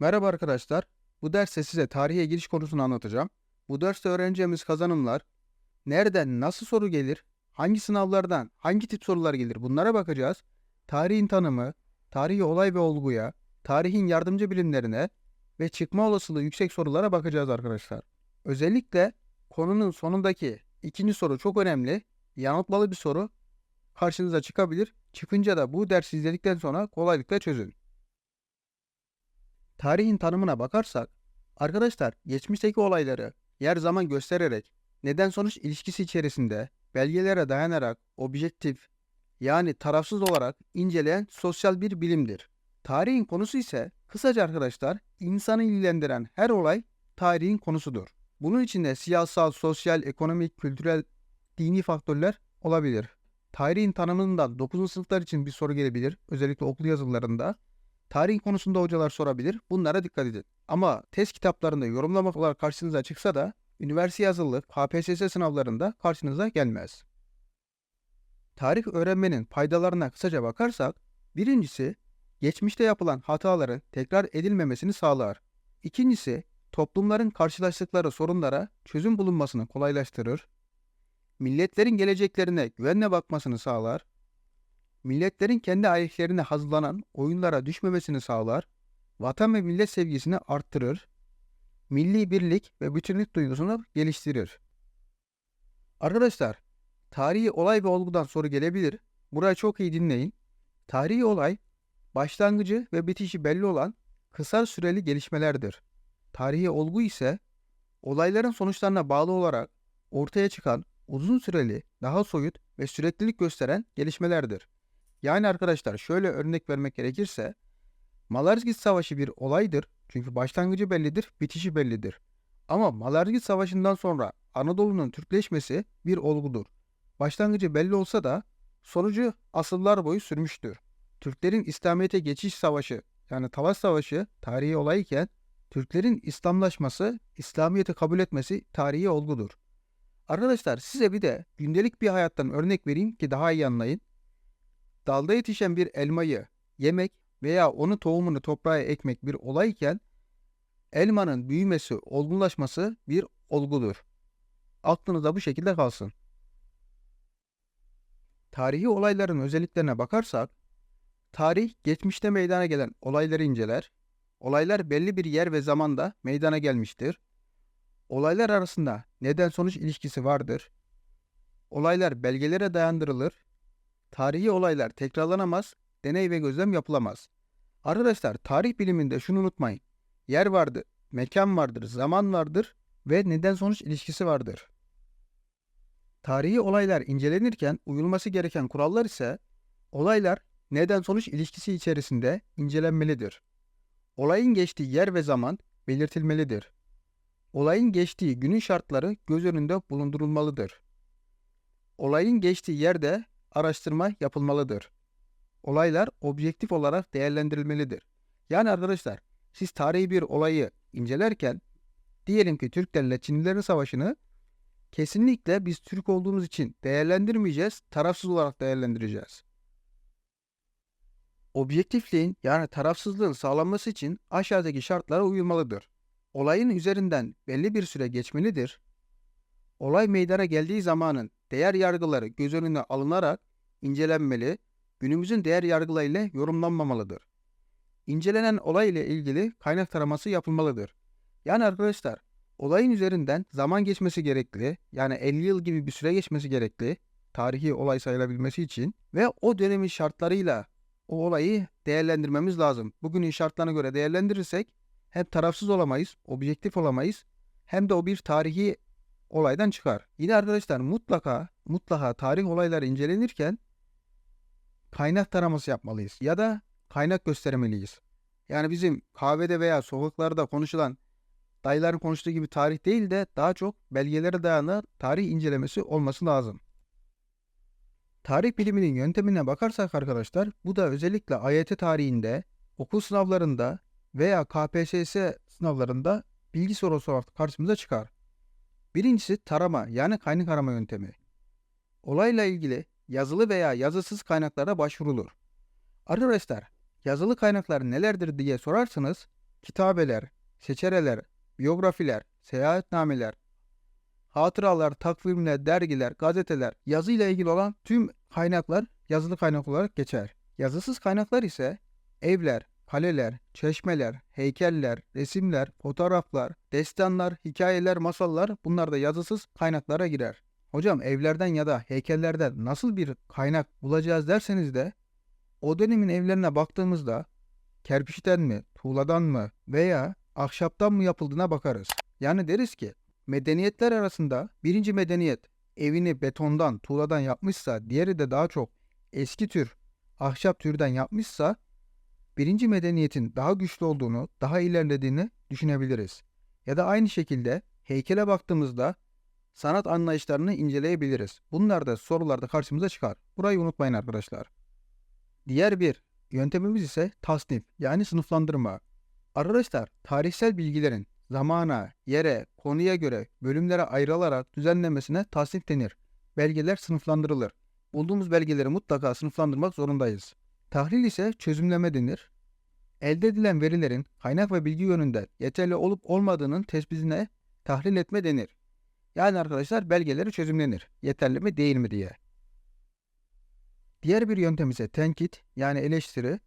Merhaba arkadaşlar. Bu derste size tarihe giriş konusunu anlatacağım. Bu derste öğreneceğimiz kazanımlar, nereden nasıl soru gelir, hangi sınavlardan hangi tip sorular gelir bunlara bakacağız. Tarihin tanımı, tarihi olay ve olguya, tarihin yardımcı bilimlerine ve çıkma olasılığı yüksek sorulara bakacağız arkadaşlar. Özellikle konunun sonundaki ikinci soru çok önemli. Yanıltmalı bir soru karşınıza çıkabilir. Çıkınca da bu dersi izledikten sonra kolaylıkla çözün. Tarihin tanımına bakarsak, arkadaşlar geçmişteki olayları yer zaman göstererek neden sonuç ilişkisi içerisinde belgelere dayanarak objektif yani tarafsız olarak inceleyen sosyal bir bilimdir. Tarihin konusu ise kısaca arkadaşlar insanı ilgilendiren her olay tarihin konusudur. Bunun içinde siyasal, sosyal, ekonomik, kültürel, dini faktörler olabilir. Tarihin tanımından 9. sınıflar için bir soru gelebilir. Özellikle okul yazılarında. Tarih konusunda hocalar sorabilir. Bunlara dikkat edin. Ama test kitaplarında yorumlamalar karşınıza çıksa da üniversite yazılı KPSS sınavlarında karşınıza gelmez. Tarih öğrenmenin faydalarına kısaca bakarsak, birincisi geçmişte yapılan hataların tekrar edilmemesini sağlar. İkincisi toplumların karşılaştıkları sorunlara çözüm bulunmasını kolaylaştırır. Milletlerin geleceklerine güvenle bakmasını sağlar milletlerin kendi aleyhlerine hazırlanan oyunlara düşmemesini sağlar, vatan ve millet sevgisini arttırır, milli birlik ve bütünlük duygusunu geliştirir. Arkadaşlar, tarihi olay ve olgudan soru gelebilir. Burayı çok iyi dinleyin. Tarihi olay, başlangıcı ve bitişi belli olan kısa süreli gelişmelerdir. Tarihi olgu ise olayların sonuçlarına bağlı olarak ortaya çıkan uzun süreli, daha soyut ve süreklilik gösteren gelişmelerdir. Yani arkadaşlar şöyle örnek vermek gerekirse Malazgirt Savaşı bir olaydır. Çünkü başlangıcı bellidir, bitişi bellidir. Ama Malazgirt Savaşı'ndan sonra Anadolu'nun Türkleşmesi bir olgudur. Başlangıcı belli olsa da sonucu asırlar boyu sürmüştür. Türklerin İslamiyet'e geçiş savaşı yani Talas Savaşı tarihi olay iken Türklerin İslamlaşması, İslamiyet'i kabul etmesi tarihi olgudur. Arkadaşlar size bir de gündelik bir hayattan örnek vereyim ki daha iyi anlayın. Dalda yetişen bir elmayı yemek veya onu tohumunu toprağa ekmek bir olay iken elmanın büyümesi, olgunlaşması bir olgudur. Aklınızda bu şekilde kalsın. Tarihi olayların özelliklerine bakarsak, tarih geçmişte meydana gelen olayları inceler. Olaylar belli bir yer ve zamanda meydana gelmiştir. Olaylar arasında neden sonuç ilişkisi vardır. Olaylar belgelere dayandırılır Tarihi olaylar tekrarlanamaz, deney ve gözlem yapılamaz. Arkadaşlar tarih biliminde şunu unutmayın. Yer vardır, mekan vardır, zaman vardır ve neden sonuç ilişkisi vardır. Tarihi olaylar incelenirken uyulması gereken kurallar ise olaylar neden sonuç ilişkisi içerisinde incelenmelidir. Olayın geçtiği yer ve zaman belirtilmelidir. Olayın geçtiği günün şartları göz önünde bulundurulmalıdır. Olayın geçtiği yerde araştırma yapılmalıdır. Olaylar objektif olarak değerlendirilmelidir. Yani arkadaşlar siz tarihi bir olayı incelerken diyelim ki Türklerle Çinlilerin savaşını kesinlikle biz Türk olduğumuz için değerlendirmeyeceğiz, tarafsız olarak değerlendireceğiz. Objektifliğin yani tarafsızlığın sağlanması için aşağıdaki şartlara uyulmalıdır. Olayın üzerinden belli bir süre geçmelidir. Olay meydana geldiği zamanın değer yargıları göz önüne alınarak incelenmeli, günümüzün değer yargılarıyla yorumlanmamalıdır. İncelenen olay ile ilgili kaynak taraması yapılmalıdır. Yani arkadaşlar, olayın üzerinden zaman geçmesi gerekli, yani 50 yıl gibi bir süre geçmesi gerekli, tarihi olay sayılabilmesi için ve o dönemin şartlarıyla o olayı değerlendirmemiz lazım. Bugünün şartlarına göre değerlendirirsek hem tarafsız olamayız, objektif olamayız hem de o bir tarihi olaydan çıkar. Yine arkadaşlar mutlaka mutlaka tarih olayları incelenirken kaynak taraması yapmalıyız ya da kaynak göstermeliyiz. Yani bizim kahvede veya sokaklarda konuşulan dayıların konuştuğu gibi tarih değil de daha çok belgelere dayanan tarih incelemesi olması lazım. Tarih biliminin yöntemine bakarsak arkadaşlar bu da özellikle AYT tarihinde, okul sınavlarında veya KPSS sınavlarında bilgi sorusu olarak karşımıza çıkar. Birincisi tarama yani kaynak arama yöntemi. Olayla ilgili yazılı veya yazısız kaynaklara başvurulur. Arkadaşlar yazılı kaynaklar nelerdir diye sorarsanız kitabeler, seçereler, biyografiler, seyahatnameler, hatıralar, takvimler, dergiler, gazeteler, yazıyla ilgili olan tüm kaynaklar yazılı kaynak olarak geçer. Yazısız kaynaklar ise evler, kaleler, çeşmeler, heykeller, resimler, fotoğraflar, destanlar, hikayeler, masallar bunlar da yazısız kaynaklara girer. Hocam evlerden ya da heykellerden nasıl bir kaynak bulacağız derseniz de o dönemin evlerine baktığımızda kerpiçten mi, tuğladan mı veya ahşaptan mı yapıldığına bakarız. Yani deriz ki medeniyetler arasında birinci medeniyet evini betondan, tuğladan yapmışsa, diğeri de daha çok eski tür ahşap türden yapmışsa birinci medeniyetin daha güçlü olduğunu, daha ilerlediğini düşünebiliriz. Ya da aynı şekilde heykele baktığımızda sanat anlayışlarını inceleyebiliriz. Bunlar da sorularda karşımıza çıkar. Burayı unutmayın arkadaşlar. Diğer bir yöntemimiz ise tasnif yani sınıflandırma. Arkadaşlar tarihsel bilgilerin zamana, yere, konuya göre bölümlere ayrılarak düzenlemesine tasnif denir. Belgeler sınıflandırılır. Bulduğumuz belgeleri mutlaka sınıflandırmak zorundayız. Tahlil ise çözümleme denir. Elde edilen verilerin kaynak ve bilgi yönünden yeterli olup olmadığının tespitine tahlil etme denir. Yani arkadaşlar belgeleri çözümlenir. Yeterli mi değil mi diye. Diğer bir yöntem ise tenkit yani eleştiri.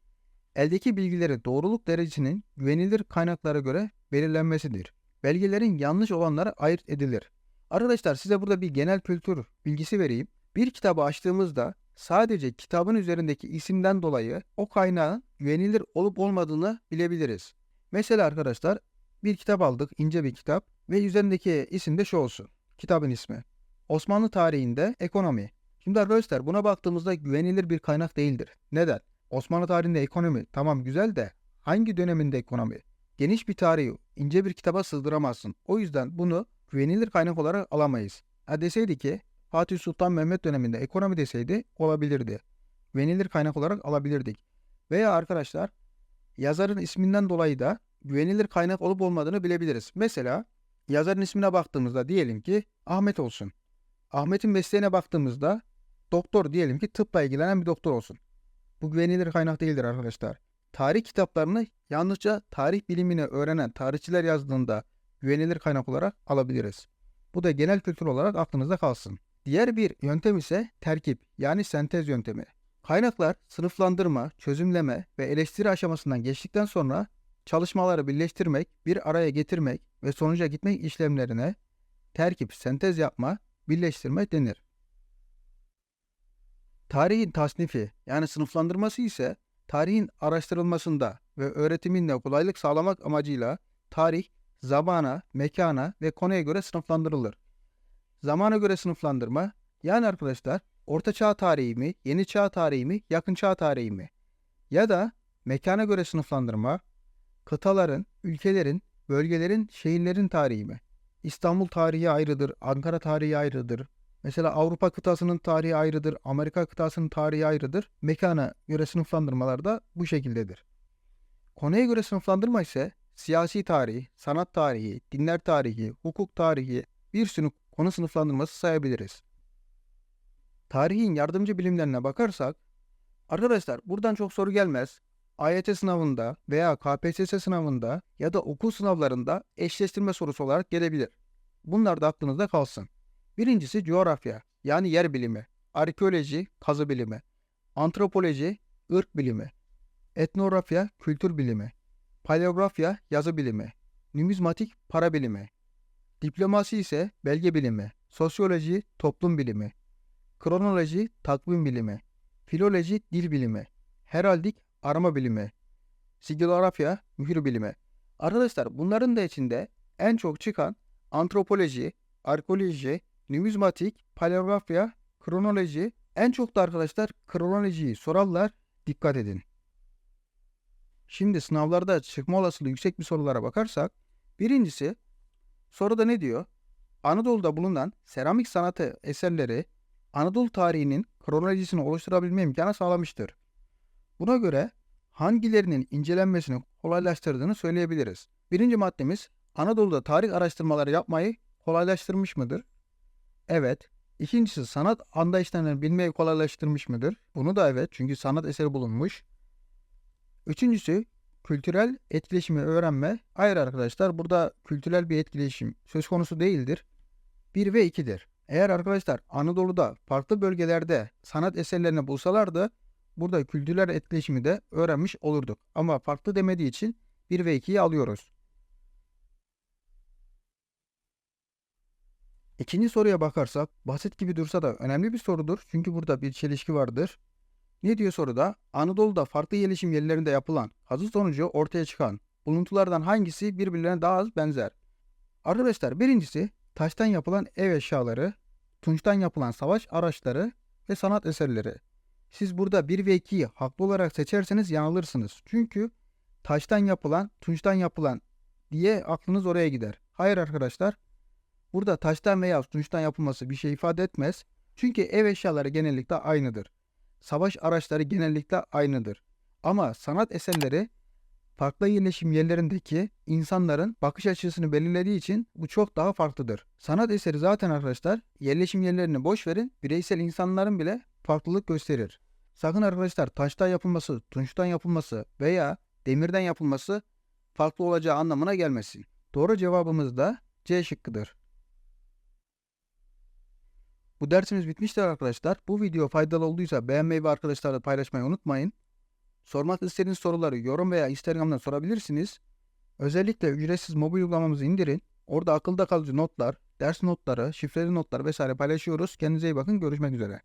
Eldeki bilgileri doğruluk derecesinin güvenilir kaynaklara göre belirlenmesidir. Belgelerin yanlış olanları ayırt edilir. Arkadaşlar size burada bir genel kültür bilgisi vereyim. Bir kitabı açtığımızda sadece kitabın üzerindeki isimden dolayı o kaynağın güvenilir olup olmadığını bilebiliriz. Mesela arkadaşlar bir kitap aldık, ince bir kitap ve üzerindeki isim de şu olsun. Kitabın ismi. Osmanlı tarihinde ekonomi. Şimdi arkadaşlar buna baktığımızda güvenilir bir kaynak değildir. Neden? Osmanlı tarihinde ekonomi tamam güzel de hangi döneminde ekonomi? Geniş bir tarihi ince bir kitaba sığdıramazsın. O yüzden bunu güvenilir kaynak olarak alamayız. Ha deseydi ki Fatih Sultan Mehmet döneminde ekonomi deseydi olabilirdi. Güvenilir kaynak olarak alabilirdik. Veya arkadaşlar yazarın isminden dolayı da güvenilir kaynak olup olmadığını bilebiliriz. Mesela yazarın ismine baktığımızda diyelim ki Ahmet olsun. Ahmet'in mesleğine baktığımızda doktor diyelim ki tıpla ilgilenen bir doktor olsun. Bu güvenilir kaynak değildir arkadaşlar. Tarih kitaplarını yalnızca tarih bilimini öğrenen tarihçiler yazdığında güvenilir kaynak olarak alabiliriz. Bu da genel kültür olarak aklınızda kalsın. Diğer bir yöntem ise terkip yani sentez yöntemi. Kaynaklar sınıflandırma, çözümleme ve eleştiri aşamasından geçtikten sonra çalışmaları birleştirmek, bir araya getirmek ve sonuca gitmek işlemlerine terkip, sentez yapma, birleştirme denir. Tarihin tasnifi yani sınıflandırması ise tarihin araştırılmasında ve öğretiminde kolaylık sağlamak amacıyla tarih zamana, mekana ve konuya göre sınıflandırılır. Zamana göre sınıflandırma yani arkadaşlar orta çağ tarihi mi, yeni çağ tarihi mi, yakın çağ tarihi mi? Ya da mekana göre sınıflandırma kıtaların, ülkelerin, bölgelerin, şehirlerin tarihi mi? İstanbul tarihi ayrıdır, Ankara tarihi ayrıdır. Mesela Avrupa kıtasının tarihi ayrıdır, Amerika kıtasının tarihi ayrıdır. Mekana göre sınıflandırmalar da bu şekildedir. Konuya göre sınıflandırma ise siyasi tarih, sanat tarihi, dinler tarihi, hukuk tarihi bir sürü konu sınıflandırması sayabiliriz. Tarihin yardımcı bilimlerine bakarsak, arkadaşlar buradan çok soru gelmez. AYT sınavında veya KPSS sınavında ya da okul sınavlarında eşleştirme sorusu olarak gelebilir. Bunlar da aklınızda kalsın. Birincisi coğrafya yani yer bilimi, arkeoloji, kazı bilimi, antropoloji, ırk bilimi, etnografya, kültür bilimi, paleografya, yazı bilimi, numizmatik, para bilimi, diplomasi ise belge bilimi, sosyoloji, toplum bilimi, kronoloji, takvim bilimi, filoloji, dil bilimi, heraldik, arama bilimi, sigilografya, mühür bilimi. Arkadaşlar bunların da içinde en çok çıkan antropoloji, arkeoloji, numizmatik, paleografya, kronoloji. En çok da arkadaşlar kronolojiyi sorarlar. Dikkat edin. Şimdi sınavlarda çıkma olasılığı yüksek bir sorulara bakarsak birincisi soruda ne diyor? Anadolu'da bulunan seramik sanatı eserleri Anadolu tarihinin kronolojisini oluşturabilme imkanı sağlamıştır. Buna göre hangilerinin incelenmesini kolaylaştırdığını söyleyebiliriz. Birinci maddemiz Anadolu'da tarih araştırmaları yapmayı kolaylaştırmış mıdır? Evet. İkincisi sanat anlayışlarını bilmeyi kolaylaştırmış mıdır? Bunu da evet çünkü sanat eseri bulunmuş. Üçüncüsü kültürel etkileşimi öğrenme. Hayır arkadaşlar burada kültürel bir etkileşim söz konusu değildir. 1 ve 2'dir. Eğer arkadaşlar Anadolu'da farklı bölgelerde sanat eserlerini bulsalardı burada kültürel etkileşimi de öğrenmiş olurduk. Ama farklı demediği için 1 ve 2'yi alıyoruz. İkinci soruya bakarsak basit gibi dursa da önemli bir sorudur. Çünkü burada bir çelişki vardır. Ne diyor soruda? Anadolu'da farklı yerleşim yerlerinde yapılan kazı sonucu ortaya çıkan buluntulardan hangisi birbirlerine daha az benzer? Arkadaşlar birincisi taştan yapılan ev eşyaları, tunçtan yapılan savaş araçları ve sanat eserleri. Siz burada 1 ve 2'yi haklı olarak seçerseniz yanılırsınız. Çünkü taştan yapılan, tunçtan yapılan diye aklınız oraya gider. Hayır arkadaşlar. Burada taştan veya tunçtan yapılması bir şey ifade etmez. Çünkü ev eşyaları genellikle aynıdır. Savaş araçları genellikle aynıdır. Ama sanat eserleri farklı yerleşim yerlerindeki insanların bakış açısını belirlediği için bu çok daha farklıdır. Sanat eseri zaten arkadaşlar yerleşim yerlerini boş verin bireysel insanların bile farklılık gösterir. Sakın arkadaşlar taştan yapılması, tunçtan yapılması veya demirden yapılması farklı olacağı anlamına gelmesin. Doğru cevabımız da C şıkkıdır. Bu dersimiz bitmiştir arkadaşlar. Bu video faydalı olduysa beğenmeyi ve arkadaşlarla paylaşmayı unutmayın. Sormak istediğiniz soruları yorum veya Instagram'dan sorabilirsiniz. Özellikle ücretsiz mobil uygulamamızı indirin. Orada akılda kalıcı notlar, ders notları, şifreli notlar vesaire paylaşıyoruz. Kendinize iyi bakın. Görüşmek üzere.